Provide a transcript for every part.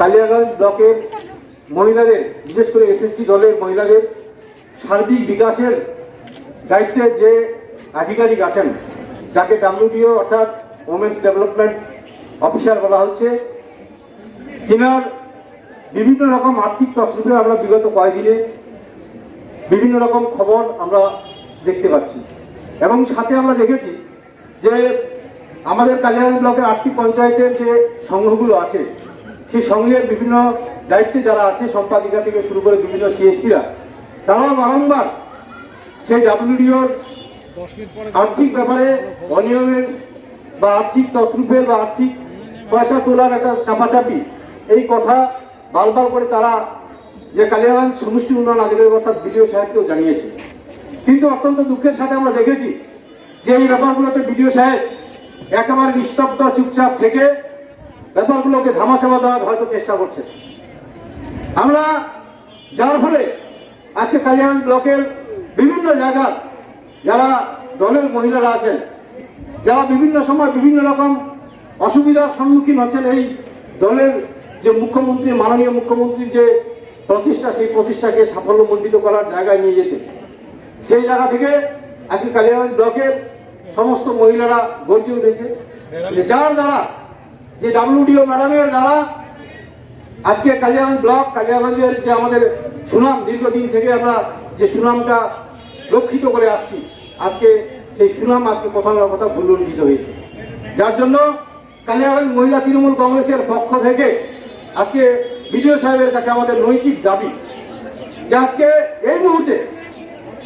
কালিয়াগঞ্জ ব্লকের মহিলাদের, বিশেষ করে এসএসটি দলের মহিলাদের সার্বিক বিকাশের দায়িত্বে যে আধিকারিক আছেন, যাকে ডাব্লিউডিও অর্থাৎ ওমেন্স ডেভেলপমেন্ট অফিসার বলা হচ্ছে, তিনার বিভিন্ন রকম আর্থিক তছরূপে আমরা বিগত কয়েকদিনে বিভিন্ন রকম খবর আমরা দেখতে পাচ্ছি। এবং সাথে আমরা দেখেছি যে আমাদের কালিয়াগঞ্জ ব্লকের আটটি পঞ্চায়েতের যে সংগ্রহগুলো আছে সেই সংঘের বিভিন্ন দায়িত্বে যারা আছে, সম্পাদিকা থেকে শুরু করে বিভিন্ন সিএসপিরা তারাও বারংবার সেই ডাব্লিউডিওর আর্থিক ব্যাপারে অনিয়মের বা আর্থিক তছরূপের বা আর্থিক পয়সা তোলার একটা চাপাচাপি, এই কথা বারবার করে তারা যে কালিয়াগঞ্জ সমষ্টি উন্নয়ন আধিকারিক অর্থাৎ বিডিও সাহেবকেও জানিয়েছে। কিন্তু অত্যন্ত দুঃখের সাথে আমরা দেখেছি যে এই ব্যাপারগুলোতে বিডিও সাহেব একেবারে নিস্তব্ধ, চুপচাপ থেকে ব্যাপারগুলোকে ধামাচাপা দেওয়ার হয়তো চেষ্টা করছে। আমরা যার ফলে আজকে কালিয়ান ব্লকের বিভিন্ন জায়গার যারা দলের মহিলারা আছেন, যারা বিভিন্ন সময় বিভিন্ন রকম অসুবিধার সম্মুখীন হচ্ছেন এই দলের যে মুখ্যমন্ত্রী, মাননীয় মুখ্যমন্ত্রীর যে প্রতিষ্ঠা সেই প্রতিষ্ঠাকে সাফল্যমণ্ডিত করার জায়গায় নিয়ে যেতে। সেই জায়গা থেকে আজকে কালিয়াগঞ্জ ব্লকের সমস্ত মহিলারা গর্জে উঠেছে। যার দ্বারা যে ডাব্লিউডিও ম্যাডামের দ্বারা আজকে কালিয়াগঞ্জ ব্লক, কালিয়াগঞ্জের যে আমাদের সুনাম, দীর্ঘদিন থেকে আমরা যে সুনামটা রক্ষিত করে আসছি, আজকে সেই সুনাম আজকে কোথাও না কোথাও ভুলুণ্ঠিত হয়েছে। যার জন্য কালিয়াগঞ্জ মহিলা তৃণমূল কংগ্রেসের পক্ষ থেকে আজকে বিডিও সাহেবের কাছে আমাদের নৈতিক দাবি যে আজকে এই মুহূর্তে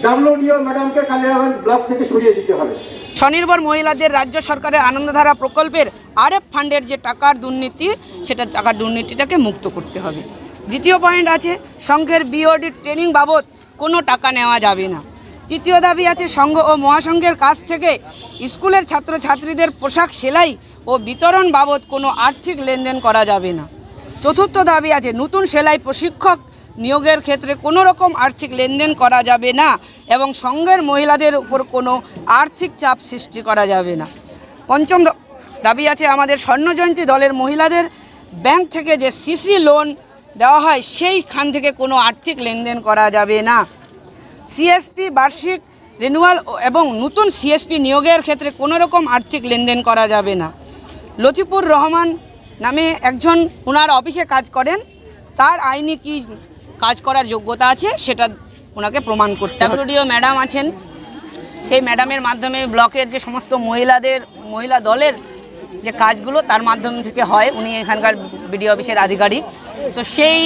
ডাব্লিউডিও ম্যাডামকে কালিয়াগঞ্জ ব্লক থেকে সরিয়ে দিতে হবে। স্বনির্ভর মহিলাদের রাজ্য সরকারের আনন্দধারা প্রকল্পের আরএফ ফান্ডের যে টাকার দুর্নীতি, সেটা টাকার দুর্নীতিটাকে মুক্ত করতে হবে। দ্বিতীয় পয়েন্ট আছে, সংঘের বিওডি ট্রেনিং বাবদ কোনো টাকা নেওয়া যাবে না। তৃতীয় দাবি আছে, সংঘ ও মহাসংঘের কাছ থেকে স্কুলের ছাত্রছাত্রীদের পোশাক সেলাই ও বিতরণ বাবদ কোনো আর্থিক লেনদেন করা যাবে না। চতুর্থ দাবি আছে, নতুন সেলাই প্রশিক্ষক নিয়োগের ক্ষেত্রে কোনো রকম আর্থিক লেনদেন করা যাবে না এবং সংঘের মহিলাদের উপর কোনো আর্থিক চাপ সৃষ্টি করা যাবে না। পঞ্চম দাবি আছে, আমাদের স্বর্ণজয়ন্তী দলের মহিলাদের ব্যাংক থেকে যে সিসি লোন দেওয়া হয়, সেইখান থেকে কোনো আর্থিক লেনদেন করা যাবে না। সিএসপি বার্ষিক রিনুয়াল এবং নতুন সিএসপি নিয়োগের ক্ষেত্রে কোনো রকম আর্থিক লেনদেন করা যাবে না। লতিফুর রহমান নামে একজন ওনার অফিসে কাজ করেন, তার আইনি কি কাজ করার যোগ্যতা আছে, সেটা ওনাকে প্রমাণ করতে হবে। ডাব্লিউডিও ম্যাডাম আছেন, সেই ম্যাডামের মাধ্যমে ব্লকের যে সমস্ত মহিলাদের, মহিলা দলের যে কাজগুলো, তার মাধ্যম থেকে হয়। উনি এখানকার বিডিও অফিসের আধিকারিক। তো সেই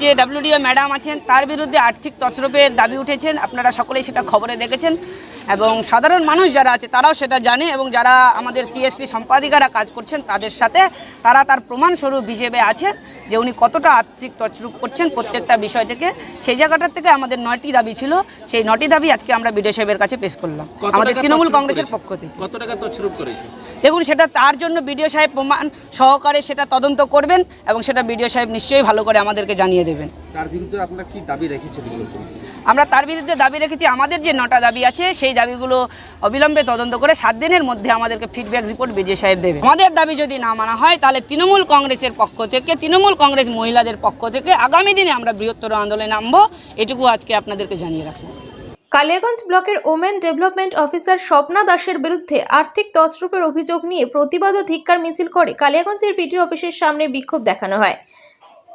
যে ডাব্লিউডিও ম্যাডাম আছেন তার বিরুদ্ধে আর্থিক তছরূপের দাবি উঠেছেন। আপনারা সকলেই সেটা খবরে দেখেছেন। এবং সাধারণ মানুষ যারা আছে তারাও সেটা জানে এবং যারা আমাদের সিএসপি সম্পাদিকারা কাজ করছেন তাদের সাথে তারা তার প্রমাণস্বরূপ হিসেবে আছেন যে উনি কতটা আর্থিক তছরূপ করছেন প্রত্যেকটা বিষয় থেকে। সেই জায়গাটার থেকে আমাদের নয়টি দাবি ছিল। সেই নটি দাবি আজকে আমরা বিডিও সাহেবের কাছে পেশ করলাম। আমাদের তৃণমূল কংগ্রেসের? পক্ষ থেকে। কত টাকা তছরূপ করেছে? দেখুন সেটা তার জন্য বিডিও সাহেব প্রমাণ সহকারে সেটা তদন্ত করবেন এবং সেটা বিডিও সাহেব নিশ্চয়ই ভালো করে আমাদেরকে জানিয়ে দেবেন। তার বিরুদ্ধে আপনারা কি দাবি রেখেছিলেন আমরা তার বিরুদ্ধে দাবি রেখেছি আমাদের যে নটা দাবি আছে সেই দাবিগুলো অবিলম্বে তদন্ত করে সাত দিনের মধ্যে আমাদেরকে ফিডব্যাক রিপোর্ট বিজয় সাহেব দেবে। আমাদের দাবি যদি না মানা হয় তাহলে তৃণমূল কংগ্রেসের পক্ষ থেকে তৃণমূল কংগ্রেস মহিলাদের পক্ষ থেকে আগামী দিনে আমরা বৃহত্তর আন্দোলনে নামবো এটুকু আজকে আপনাদেরকে জানিয়ে রাখলাম কালিয়াগঞ্জ ব্লকের ওমেন ডেভেলপমেন্ট অফিসার স্বপ্না দাসের বিরুদ্ধে আর্থিক তছরূপের অভিযোগ নিয়ে প্রতিবাদ ও ধিক্কার মিছিল করে কালিয়াগঞ্জের পিটি অফিসের সামনে বিক্ষোভ দেখানো হয়।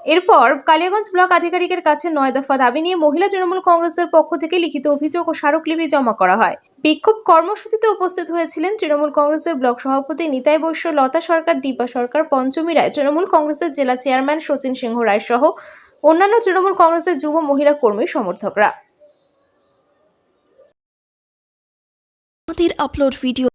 এরপর কালিয়াগঞ্জ ব্লক আধিকারিকের কাছে নয় দফা দাবি নিয়ে মহিলা তৃণমূল কংগ্রেসের পক্ষ থেকে লিখিত অভিযোগ ও স্মারকলিপি জমা করা হয়। বিক্ষোভ কর্মসূচিতে উপস্থিত হয়েছিলেন তৃণমূল কংগ্রেসের ব্লক সভাপতি নিতাই বৈশ্য, লতা সরকার, দীপা সরকার, পঞ্চমী রায়, তৃণমূল কংগ্রেসের জেলা চেয়ারম্যান সচিন সিংহ রায় সহ অন্যান্য তৃণমূল কংগ্রেসের যুব মহিলা কর্মী সমর্থকরা। Upload video